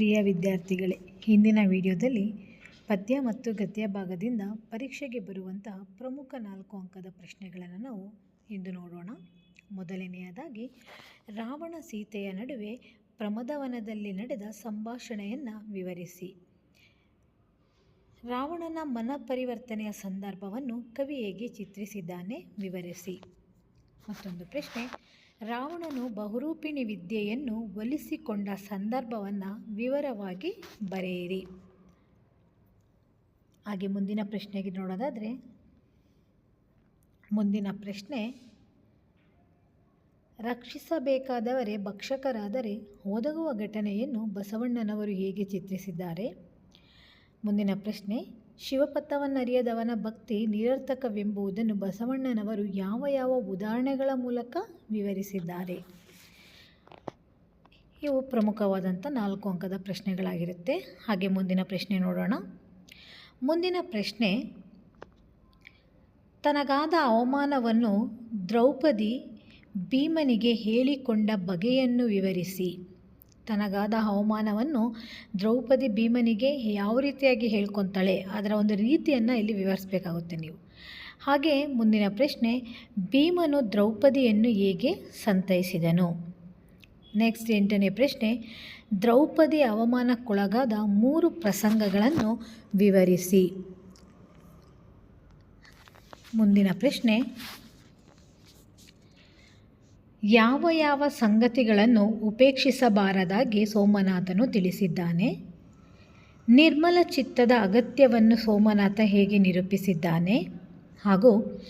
ಪ್ರಿಯ ವಿದ್ಯಾರ್ಥಿಗಳೇ, ಹಿಂದಿನ ವಿಡಿಯೋದಲ್ಲಿ ಪದ್ಯ ಮತ್ತು ಗದ್ಯ ಭಾಗದಿಂದ ಪರೀಕ್ಷೆಗೆ ಬರುವಂತಹ ಪ್ರಮುಖ ನಾಲ್ಕು ಅಂಕದ ಪ್ರಶ್ನೆಗಳನ್ನು ನಾವು ಇಂದು ನೋಡೋಣ. ಮೊದಲನೆಯದಾಗಿ, ರಾವಣ ಸೀತೆಯ ನಡುವೆ ಪ್ರಮದವನದಲ್ಲಿ ನಡೆದ ಸಂಭಾಷಣೆಯನ್ನು ವಿವರಿಸಿ. ರಾವಣನ ಮನ ಪರಿವರ್ತನೆಯ ಸಂದರ್ಭವನ್ನು ಕವಿ ಹೇಗೆ ಚಿತ್ರಿಸಿದ್ದಾನೆ ವಿವರಿಸಿ. ಮತ್ತೊಂದು ಪ್ರಶ್ನೆ ರಾವಣನು ಬಹುರೂಪಿಣಿ ವಿದ್ಯೆಯನ್ನು ಒಲಿಸಿಕೊಂಡ ಸಂದರ್ಭವನ್ನು ವಿವರವಾಗಿ ಬರೆಯಿರಿ. ಹಾಗೆ ಮುಂದಿನ ಪ್ರಶ್ನೆಗೆ ನೋಡೋದಾದರೆ, ಮುಂದಿನ ಪ್ರಶ್ನೆ, ರಕ್ಷಿಸಬೇಕಾದವರೇ ಭಕ್ಷಕರಾದರೆ ಒದಗುವ ಘಟನೆಯನ್ನು ಬಸವಣ್ಣನವರು ಹೇಗೆ ಚಿತ್ರಿಸಿದ್ದಾರೆ? ಮುಂದಿನ ಪ್ರಶ್ನೆ ಶಿವಪಥವನ್ನರಿಯದವನ ಭಕ್ತಿ ನಿರರ್ಥಕವೆಂಬುದನ್ನು ಬಸವಣ್ಣನವರು ಯಾವ ಯಾವ ಉದಾಹರಣೆಗಳ ಮೂಲಕ ವಿವರಿಸಿದ್ದಾರೆ? ಇವು ಪ್ರಮುಖವಾದಂಥ ನಾಲ್ಕು ಅಂಕದ ಪ್ರಶ್ನೆಗಳಾಗಿರುತ್ತೆ. ಹಾಗೆ ಮುಂದಿನ ಪ್ರಶ್ನೆ ನೋಡೋಣ. ಮುಂದಿನ ಪ್ರಶ್ನೆ, ತನಗಾದ ಅವಮಾನವನ್ನು ದ್ರೌಪದಿ ಭೀಮನಿಗೆ ಹೇಳಿಕೊಂಡ ಬಗೆಯನ್ನು ವಿವರಿಸಿ. ತನಗಾದ ಅವಮಾನವನ್ನು ದ್ರೌಪದಿ ಭೀಮನಿಗೆ ಯಾವ ರೀತಿಯಾಗಿ ಹೇಳ್ಕೊತಾಳೆ ಅದರ ಒಂದು ರೀತಿಯನ್ನು ಇಲ್ಲಿ ವಿವರಿಸಬೇಕಾಗುತ್ತೆ ನೀವು. ಹಾಗೆ ಮುಂದಿನ ಪ್ರಶ್ನೆ, ಭೀಮನು ದ್ರೌಪದಿಯನ್ನು ಹೇಗೆ ಸಂತೈಸಿದನು? ನೆಕ್ಸ್ಟ್ ಎಂಟನೇ ಪ್ರಶ್ನೆ, ದ್ರೌಪದಿ ಅವಮಾನಕ್ಕೊಳಗಾದ ಮೂರು ಪ್ರಸಂಗಗಳನ್ನು ವಿವರಿಸಿ. ಮುಂದಿನ ಪ್ರಶ್ನೆ ಯಾವ ಯಾವ ಸಂಗತಿಗಳನ್ನು ಉಪೇಕ್ಷಿಸಬಾರದಾಗಿ ಸೋಮನಾಥನು ತಿಳಿಸಿದ್ದಾನೆ? ನಿರ್ಮಲ ಚಿತ್ತದ ಅಗತ್ಯವನ್ನು ಸೋಮನಾಥ ಹೇಗೆ ನಿರೂಪಿಸಿದ್ದಾನೆ? ಹಾಗೂ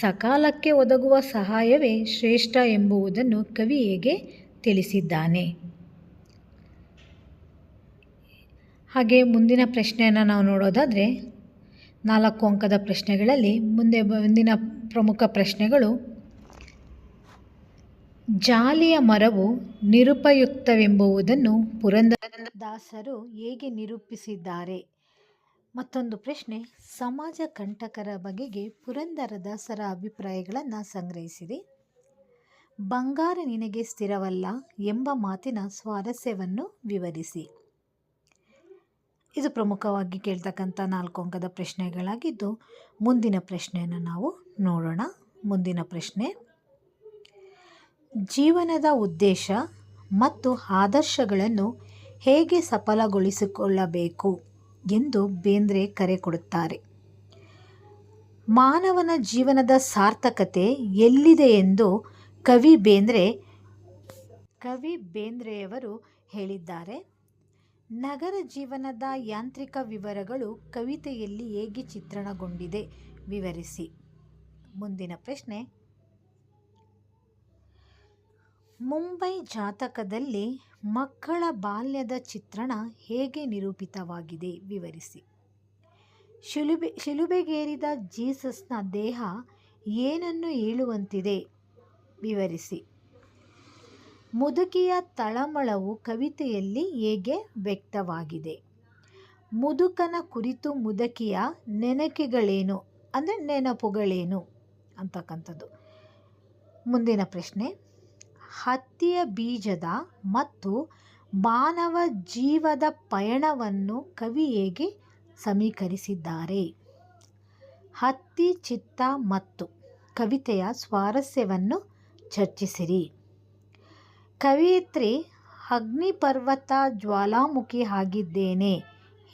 ಸಕಾಲಕ್ಕೆ ಒದಗುವ ಸಹಾಯವೇ ಶ್ರೇಷ್ಠ ಎಂಬುವುದನ್ನು ಕವಿ ಹೇಗೆ ತಿಳಿಸಿದ್ದಾನೆ? ಹಾಗೆ ಮುಂದಿನ ಪ್ರಶ್ನೆಯನ್ನು ನಾವು ನೋಡೋದಾದರೆ, ನಾಲ್ಕು ಅಂಕದ ಪ್ರಶ್ನೆಗಳಲ್ಲಿ ಮುಂದೆ ಮುಂದಿನ ಪ್ರಮುಖ ಪ್ರಶ್ನೆಗಳು ಜಾಲಿಯ ಮರವು ನಿರುಪಯುಕ್ತವೆಂಬುದನ್ನು ಪುರಂದರದಾಸರು ಹೇಗೆ ನಿರೂಪಿಸಿದ್ದಾರೆ? ಮತ್ತೊಂದು ಪ್ರಶ್ನೆ, ಸಮಾಜ ಕಂಟಕರ ಬಗೆಗೆ ಪುರಂದರದಾಸರ ಅಭಿಪ್ರಾಯಗಳನ್ನು ಸಂಗ್ರಹಿಸಿರಿ ಬಂಗಾರ ನಿನಗೆ ಸ್ಥಿರವಲ್ಲ ಎಂಬ ಮಾತಿನ ಸ್ವಾರಸ್ಯವನ್ನು ವಿವರಿಸಿ. ಇದು ಪ್ರಮುಖವಾಗಿ ಕೇಳ್ತಕ್ಕಂಥ ನಾಲ್ಕು ಅಂಕದ ಪ್ರಶ್ನೆಗಳಾಗಿದ್ದು, ಮುಂದಿನ ಪ್ರಶ್ನೆಯನ್ನು ನಾವು ನೋಡೋಣ. ಮುಂದಿನ ಪ್ರಶ್ನೆ ಜೀವನದ ಉದ್ದೇಶ ಮತ್ತು ಆದರ್ಶಗಳನ್ನು ಹೇಗೆ ಸಫಲಗೊಳಿಸಿಕೊಳ್ಳಬೇಕು ಎಂದು ಬೇಂದ್ರೆ ಕರೆ ಕೊಡುತ್ತಾರೆ. ಮಾನವನ ಜೀವನದ ಸಾರ್ಥಕತೆ ಎಲ್ಲಿದೆ ಎಂದು ಕವಿ ಬೇಂದ್ರೆ, ಕವಿ ಬೇಂದ್ರೆಯವರು ಹೇಳಿದ್ದಾರೆ. ನಗರ ಜೀವನದ ಯಾಂತ್ರಿಕ ವಿವರಗಳು ಕವಿತೆಯಲ್ಲಿ ಹೇಗೆ ಚಿತ್ರಣಗೊಂಡಿದೆ, ವಿವರಿಸಿ. ಮುಂದಿನ ಪ್ರಶ್ನೆ ಮುಂಬೈ ಜಾತಕದಲ್ಲಿ ಮಕ್ಕಳ ಬಾಲ್ಯದ ಚಿತ್ರಣ ಹೇಗೆ ನಿರೂಪಿತವಾಗಿದೆ ವಿವರಿಸಿ. ಶಿಲುಬೆ, ಶಿಲುಬೆಗೇರಿದ ಜೀಸಸ್ನ ದೇಹ ಏನನ್ನು ಹೇಳುವಂತಿದೆ ವಿವರಿಸಿ. ಮುದುಕಿಯ ತಳಮಳವು ಕವಿತೆಯಲ್ಲಿ ಹೇಗೆ ವ್ಯಕ್ತವಾಗಿದೆ. ಮುದುಕನ ಕುರಿತು ಮುದುಕಿಯ ನೆನಕೆಗಳೇನು, ಅಂದರೆ ನೆನಪುಗಳೇನು ಅಂತಕ್ಕಂಥದ್ದು. ಮುಂದಿನ ಪ್ರಶ್ನೆ. ಹತ್ತಿಯ ಬೀಜದ ಮತ್ತು ಮಾನವ ಜೀವದ ಪಯಣವನ್ನು ಕವಿ ಹೇಗೆ ಸಮೀಕರಿಸಿದ್ದಾರೆ? ಹತ್ತಿ, ಚಿತ್ತ ಮತ್ತು ಕವಿತೆಯ ಸ್ವಾರಸ್ಯವನ್ನು ಚರ್ಚಿಸಿರಿ. ಕವಿಯತ್ರಿ, ಅಗ್ನಿಪರ್ವತ ಜ್ವಾಲಾಮುಖಿ ಆಗಿದ್ದೇನೆ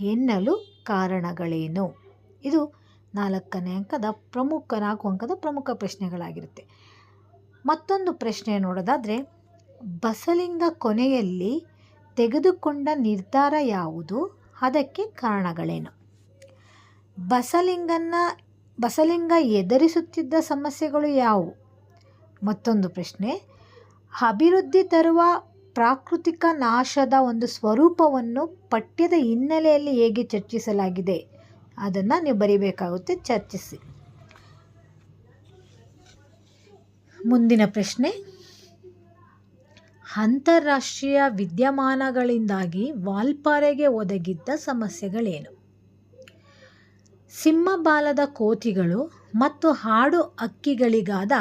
ಎನ್ನಲು ಕಾರಣಗಳೇನು? ಇದು ನಾಲ್ಕನೇ ಅಂಕದ ಪ್ರಮುಖ ನಾಲ್ಕು ಅಂಕದ ಪ್ರಮುಖ ಪ್ರಶ್ನೆಗಳಾಗಿರುತ್ತೆ. ಮತ್ತೊಂದು ಪ್ರಶ್ನೆ ನೋಡೋದಾದರೆ, ಬಸಲಿಂಗ ಕೊನೆಯಲ್ಲಿ ತೆಗೆದುಕೊಂಡ ನಿರ್ಧಾರ ಯಾವುದು? ಅದಕ್ಕೆ ಕಾರಣಗಳೇನು? ಬಸಲಿಂಗನ ಬಸಲಿಂಗ ಎದುರಿಸುತ್ತಿದ್ದ ಸಮಸ್ಯೆಗಳು ಯಾವುವು? ಮತ್ತೊಂದು ಪ್ರಶ್ನೆ, ಅಭಿವೃದ್ಧಿ ತರುವ ಪ್ರಾಕೃತಿಕ ನಾಶದ ಒಂದು ಸ್ವರೂಪವನ್ನು ಪಠ್ಯದ ಹಿನ್ನೆಲೆಯಲ್ಲಿ ಹೇಗೆ ಚರ್ಚಿಸಲಾಗಿದೆ? ಅದನ್ನು ನೀವು ಬರೀಬೇಕಾಗುತ್ತೆ, ಚರ್ಚಿಸಿ. ಮುಂದಿನ ಪ್ರಶ್ನೆ. ಅಂತಾರಾಷ್ಟ್ರೀಯ ವಿದ್ಯಮಾನಗಳಿಂದಾಗಿ ವಾಲ್ಪಾರೆಗೆ ಒದಗಿದ್ದ ಸಮಸ್ಯೆಗಳೇನು? ಸಿಂಹಬಾಲದ ಕೋತಿಗಳು ಮತ್ತು ಹಾಡು ಹಕ್ಕಿಗಳಿಗಾದ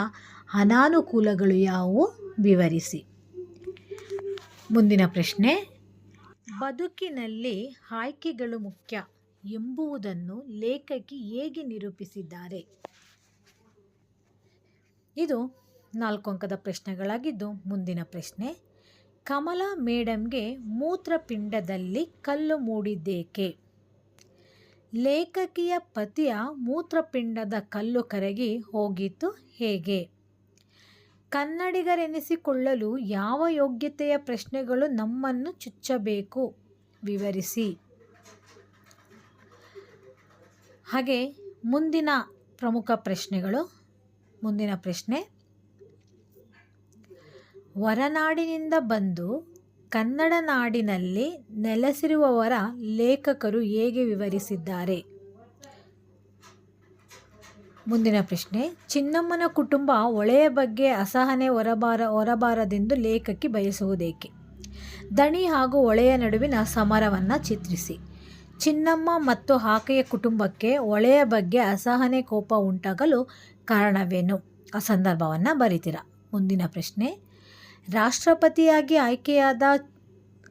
ಅನಾನುಕೂಲಗಳು ಯಾವುವು? ವಿವರಿಸಿ. ಮುಂದಿನ ಪ್ರಶ್ನೆ. ಬದುಕಿನಲ್ಲಿ ಆಯ್ಕೆಗಳು ಮುಖ್ಯ ಎಂಬುವುದನ್ನು ಲೇಖಕಿ ಹೇಗೆ ನಿರೂಪಿಸಿದ್ದಾರೆ? ಇದು ನಾಲ್ಕು ಅಂಕದ ಪ್ರಶ್ನೆಗಳಾಗಿದ್ದು, ಮುಂದಿನ ಪ್ರಶ್ನೆ. ಕಮಲಾ ಮೇಡಮ್ಗೆ ಮೂತ್ರಪಿಂಡದಲ್ಲಿ ಕಲ್ಲು ಮೂಡಿದ್ದೇಕೆ? ಲೇಖಕಿಯ ಪತಿಯ ಮೂತ್ರಪಿಂಡದ ಕಲ್ಲು ಕರಗಿ ಹೋಗಿತ್ತು ಹೇಗೆ? ಕನ್ನಡಿಗರೆನಿಸಿಕೊಳ್ಳಲು ಯಾವ ಯೋಗ್ಯತೆಯ ಪ್ರಶ್ನೆಗಳು ನಮ್ಮನ್ನು ಚುಚ್ಚಬೇಕು? ವಿವರಿಸಿ. ಹಾಗೆ ಮುಂದಿನ ಪ್ರಮುಖ ಪ್ರಶ್ನೆಗಳು. ಮುಂದಿನ ಪ್ರಶ್ನೆ. ಹೊರನಾಡಿನಿಂದ ಬಂದು ಕನ್ನಡ ನಾಡಿನಲ್ಲಿ ನೆಲೆಸಿರುವವರ ಲೇಖಕರು ಹೇಗೆ ವಿವರಿಸಿದ್ದಾರೆ? ಮುಂದಿನ ಪ್ರಶ್ನೆ, ಚಿನ್ನಮ್ಮನ ಕುಟುಂಬ ಒಳೆಯ ಬಗ್ಗೆ ಅಸಹನೆ ಹೊರಬಾರ, ಹೊರಬಾರದೆಂದು ಲೇಖಕಿ ಬಯಸುವುದೇಕೆ? ದಣಿ ಹಾಗೂ ಒಳೆಯ ನಡುವಿನ ಸಮರವನ್ನು ಚಿತ್ರಿಸಿ. ಚಿನ್ನಮ್ಮ ಮತ್ತು ಆಕೆಯ ಕುಟುಂಬಕ್ಕೆ ಒಳೆಯ ಬಗ್ಗೆ ಅಸಹನೆ ಕೋಪ ಉಂಟಾಗಲು ಕಾರಣವೇನು? ಆ ಸಂದರ್ಭವನ್ನು ಬರೀತೀರ. ಮುಂದಿನ ಪ್ರಶ್ನೆ ರಾಷ್ಟ್ರಪತಿಯಾಗಿ ಆಯ್ಕೆಯಾದ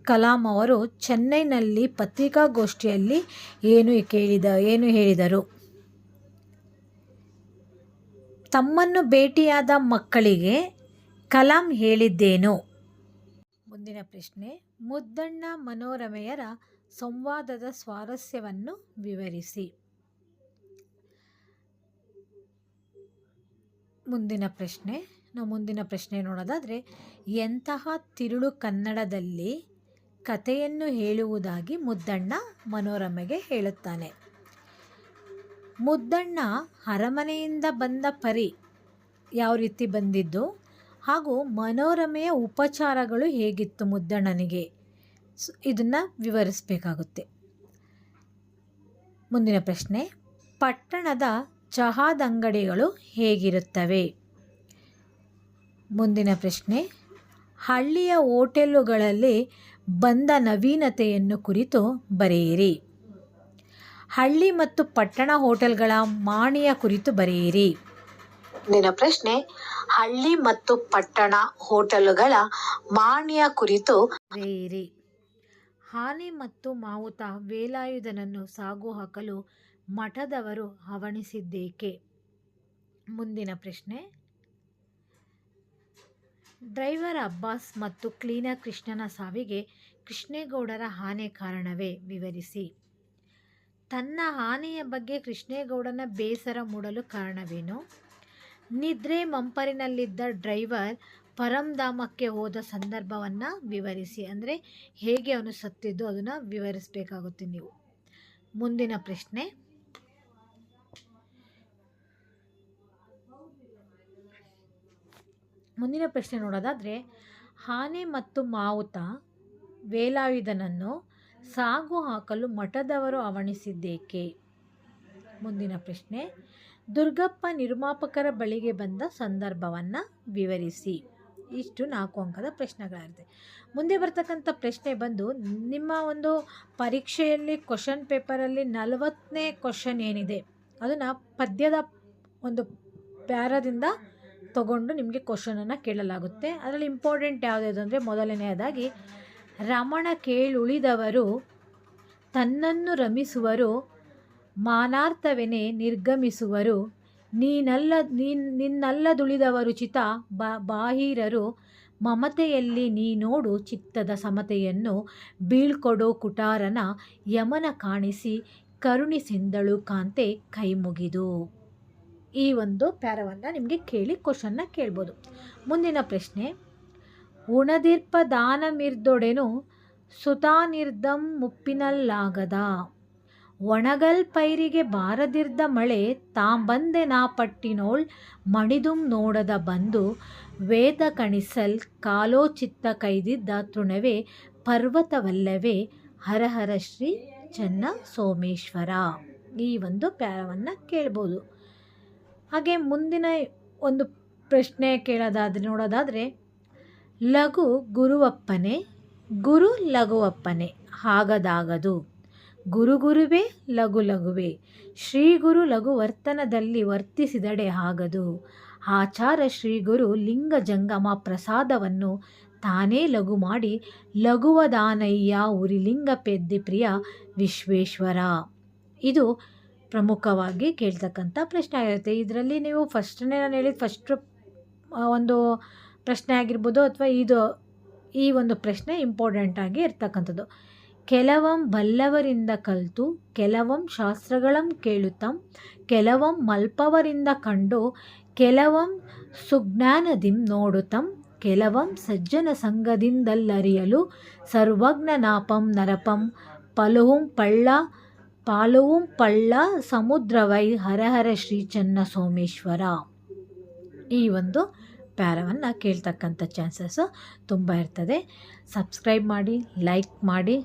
ಕಲಾಂ ಅವರು ಚೆನ್ನೈನಲ್ಲಿ ಪತ್ರಿಕಾಗೋಷ್ಠಿಯಲ್ಲಿ ಏನು ಕೇಳಿದ, ಏನು ಹೇಳಿದರು? ತಮ್ಮನ್ನು ಭೇಟಿಯಾದ ಮಕ್ಕಳಿಗೆ ಕಲಾಂ ಹೇಳಿದ್ದೇನು? ಮುಂದಿನ ಪ್ರಶ್ನೆ, ಮುದ್ದಣ್ಣ ಮನೋರಮೆಯರ ಸಂವಾದದ ಸ್ವಾರಸ್ಯವನ್ನು ವಿವರಿಸಿ. ಮುಂದಿನ ಪ್ರಶ್ನೆ ನಾವು ಮುಂದಿನ ಪ್ರಶ್ನೆ ನೋಡೋದಾದರೆ, ಎಂತಹ ತಿರುಳು ಕನ್ನಡದಲ್ಲಿ ಕಥೆಯನ್ನು ಹೇಳುವುದಾಗಿ ಮುದ್ದಣ್ಣ ಮನೋರಮೆಗೆ ಹೇಳುತ್ತಾನೆ. ಮುದ್ದಣ್ಣ ಅರಮನೆಯಿಂದ ಬಂದ ಪರಿ ಯಾವ ರೀತಿ ಬಂದಿದ್ದು? ಹಾಗೂ ಮನೋರಮೆಯ ಉಪಚಾರಗಳು ಹೇಗಿತ್ತು ಮುದ್ದಣ್ಣನಿಗೆ? ಇದನ್ನು ವಿವರಿಸಬೇಕಾಗುತ್ತೆ. ಮುಂದಿನ ಪ್ರಶ್ನೆ, ಪಟ್ಟಣದ ಚಹಾದಂಗಡಿಗಳು ಹೇಗಿರುತ್ತವೆ? ಮುಂದಿನ ಪ್ರಶ್ನೆ. ಹಳ್ಳಿಯ ಹೋಟೆಲುಗಳಲ್ಲಿ ಬಂದ ನವೀನತೆಯನ್ನು ಕುರಿತು ಬರೆಯಿರಿ. ಹಳ್ಳಿ ಮತ್ತು ಪಟ್ಟಣ ಹೋಟೆಲ್ಗಳ ಮಾಣಿಯ ಕುರಿತು ಬರೆಯಿರಿ. ಮುಂದಿನ ಪ್ರಶ್ನೆ. ಹಳ್ಳಿ ಮತ್ತು ಪಟ್ಟಣ ಹೋಟೆಲುಗಳ ಮಾಣಿಯ ಕುರಿತು ಬರೆಯಿರಿ. ಹಾನಿ ಮತ್ತು ಮಾವುತ ವೇಲಾಯುಧನನ್ನು ಸಾಗು ಹಾಕಲು ಮಠದವರು ಹವಣಿಸಿದ್ದೇಕೆ? ಮುಂದಿನ ಪ್ರಶ್ನೆ. ಡ್ರೈವರ್ ಅಬ್ಬಾಸ್ ಮತ್ತು ಕ್ಲೀನರ್ ಕೃಷ್ಣನ ಸಾವಿಗೆ ಕೃಷ್ಣೇಗೌಡರ ಆನೆ ಕಾರಣವೇ ವಿವರಿಸಿ. ತನ್ನ ಆನೆಯ ಬಗ್ಗೆ ಕೃಷ್ಣೇಗೌಡನ ಬೇಸರ ಮೂಡಲು ಕಾರಣವೇನು? ನಿದ್ರೆ ಮಂಪರಿನಲ್ಲಿದ್ದ ಡ್ರೈವರ್ ಪರಂಧಾಮಕ್ಕೆ ಹೋದ ಸಂದರ್ಭವನ್ನು ವಿವರಿಸಿ. ಅಂದರೆ ಹೇಗೆ ಅವನು ಸತ್ತಿದ್ದು ಅದನ್ನು ವಿವರಿಸಬೇಕಾಗುತ್ತೆ ನೀವು. ಮುಂದಿನ ಪ್ರಶ್ನೆ. ಮುಂದಿನ ಪ್ರಶ್ನೆ ನೋಡೋದಾದರೆ, ಆನೆ ಮತ್ತು ಮಾವುತ ವೇಲಾಯುಧನನ್ನು ಸಾಗು ಹಾಕಲು ಮಠದವರು ಅವಣಿಸಿದ್ದೇಕೆ ಮುಂದಿನ ಪ್ರಶ್ನೆ, ದುರ್ಗಪ್ಪ ನಿರ್ಮಾಪಕರ ಬಳಿಗೆ ಬಂದ ಸಂದರ್ಭವನ್ನು ವಿವರಿಸಿ. ಇಷ್ಟು ನಾಲ್ಕು ಅಂಕದ ಪ್ರಶ್ನೆಗಳಿರುತ್ತೆ ಮುಂದೆ ಬರ್ತಕ್ಕಂಥ ಪ್ರಶ್ನೆ ಬಂದು, ನಿಮ್ಮ ಒಂದು ಪರೀಕ್ಷೆಯಲ್ಲಿ ಕ್ವಶನ್ ಪೇಪರಲ್ಲಿ ನಲವತ್ತನೇ ಕ್ವಶನ್ ಏನಿದೆ? ಅದನ್ನು ಪದ್ಯದ ಒಂದು ಪ್ಯಾರದಿಂದ ತಗೊಂಡು ನಿಮಗೆ ಕ್ವಶನನ್ನು ಕೇಳಲಾಗುತ್ತೆ. ಅದರಲ್ಲಿ ಇಂಪಾರ್ಟೆಂಟ್ ಯಾವುದ್ಯಾವುದು ಅಂದರೆ ಮೊದಲನೆಯದಾಗಿ ರಮಣ ಕೇಳುಳಿದವರು ತನ್ನನ್ನು ರಮಿಸುವರು, ಮಾನಾರ್ಥವೆನೆ ನಿರ್ಗಮಿಸುವರು. ನೀನಲ್ಲ, ನೀನ್, ನಿನ್ನಲ್ಲದುಳಿದವರು ಚಿತ ಬಾ, ಬಾಹಿರರು, ಮಮತೆಯಲ್ಲಿ ನೀ ನೋಡು ಚಿತ್ತದ ಸಮತೆಯನ್ನು, ಬೀಳ್ಕೊಡೋ ಕುಟಾರನ ಯಮನ ಕಾಣಿಸಿ ಕರುಣಿಸಿಂದಳು ಕಾಂತೆ ಕೈ ಮುಗಿದು ಈ ಒಂದು ಪ್ಯಾರವನ್ನು ನಿಮಗೆ ಕೇಳಿ ಕ್ವಶನ್ನ ಕೇಳ್ಬೋದು. ಮುಂದಿನ ಪ್ರಶ್ನೆ, ಉಣದಿರ್ಪ ದಾನಮಿರ್ದೊಡೆನು ಸುತಾನಿರ್ದಂ ಮುಪ್ಪಿನಲ್ಲಾಗದ. ಒಣಗಲ್ ಪೈರಿಗೆ ಬಾರದಿರ್ದ ಮಳೆ ತಾಂಬಂದೆ ನಾ ಪಟ್ಟಿನೋಳ್ ಮಣಿದುಂ ನೋಡದ ಬಂದು ವೇದ ಕಣಿಸಲ್ ಕಾಲೋಚಿತ್ತ ಕೈದಿದ್ದ ತೃಣವೇ ಪರ್ವತವಲ್ಲವೇ ಹರಹರ ಶ್ರೀ ಚನ್ನ ಸೋಮೇಶ್ವರ ಈ ಒಂದು ಪ್ಯಾರವನ್ನು ಕೇಳ್ಬೋದು. ಹಾಗೆ ಮುಂದಿನ ಒಂದು ಪ್ರಶ್ನೆ ಕೇಳೋದಾದ್ರೆ, ನೋಡೋದಾದರೆ, ಲಘು ಗುರುವಪ್ಪನೆ, ಗುರು ಲಘುವಪ್ಪನೆ, ಹಾಗದಾಗದು. ಗುರು ಗುರುವೇ, ಲಘು ಲಘುವೆ. ಶ್ರೀ ಗುರು ಲಘು ವರ್ತನದಲ್ಲಿ ವರ್ತಿಸಿದಡೆ ಆಗದು ಆಚಾರ ಶ್ರೀ ಗುರು ಲಿಂಗ ಜಂಗಮ ಪ್ರಸಾದವನ್ನು ತಾನೇ ಲಘು ಮಾಡಿ, ಲಘುವದಾನಯ್ಯ ಉರಿಲಿಂಗ ಪೆದ್ದಿ ಪ್ರಿಯ ವಿಶ್ವೇಶ್ವರ. ಇದು ಪ್ರಮುಖವಾಗಿ ಕೇಳ್ತಕ್ಕಂಥ ಪ್ರಶ್ನೆ ಆಗಿರುತ್ತೆ. ಇದರಲ್ಲಿ ನೀವು ಫಸ್ಟನೇ ನಾನು ಹೇಳಿದ ಫಸ್ಟ್ ಒಂದು ಪ್ರಶ್ನೆ ಆಗಿರ್ಬೋದು ಅಥವಾ ಇದು, ಈ ಒಂದು ಪ್ರಶ್ನೆ ಇಂಪಾರ್ಟೆಂಟಾಗಿ ಇರ್ತಕ್ಕಂಥದ್ದು. ಕೆಲವಂ ಬಲ್ಲವರಿಂದ ಕಲಿತು, ಕೆಲವಂ ಶಾಸ್ತ್ರಗಳಂ ಕೇಳುತ್ತಂ, ಕೆಲವಂ ಮಲ್ಪವರಿಂದ ಕಂಡು, ಕೆಲವಂ ಸುಜ್ಞಾನದಿಂ ನೋಡುತ್ತಂ, ಕೆಲವಂ ಸಜ್ಜನ ಸಂಘದಿಂದಲ್ಲರಿಯಲು ಸರ್ವಜ್ಞನಾಪಂ ನರಪಂ, ಪಲುಹುಂ ಪಳ್ಳ ಪಾಲುವುಂ ಪಳ್ಳ ಸಮುದ್ರವೈ ಹರಹರ ಶ್ರೀ ಚನ್ನ ಸೋಮೇಶ್ವರ. ಈ ಒಂದು ಪ್ಯಾರವನ್ನು ಕೇಳ್ತಕ್ಕಂಥ ಚಾನ್ಸಸ್ಸು ತುಂಬ ಇರ್ತದೆ. ಸಬ್ಸ್ಕ್ರೈಬ್ ಮಾಡಿ ಲೈಕ್ ಮಾಡಿ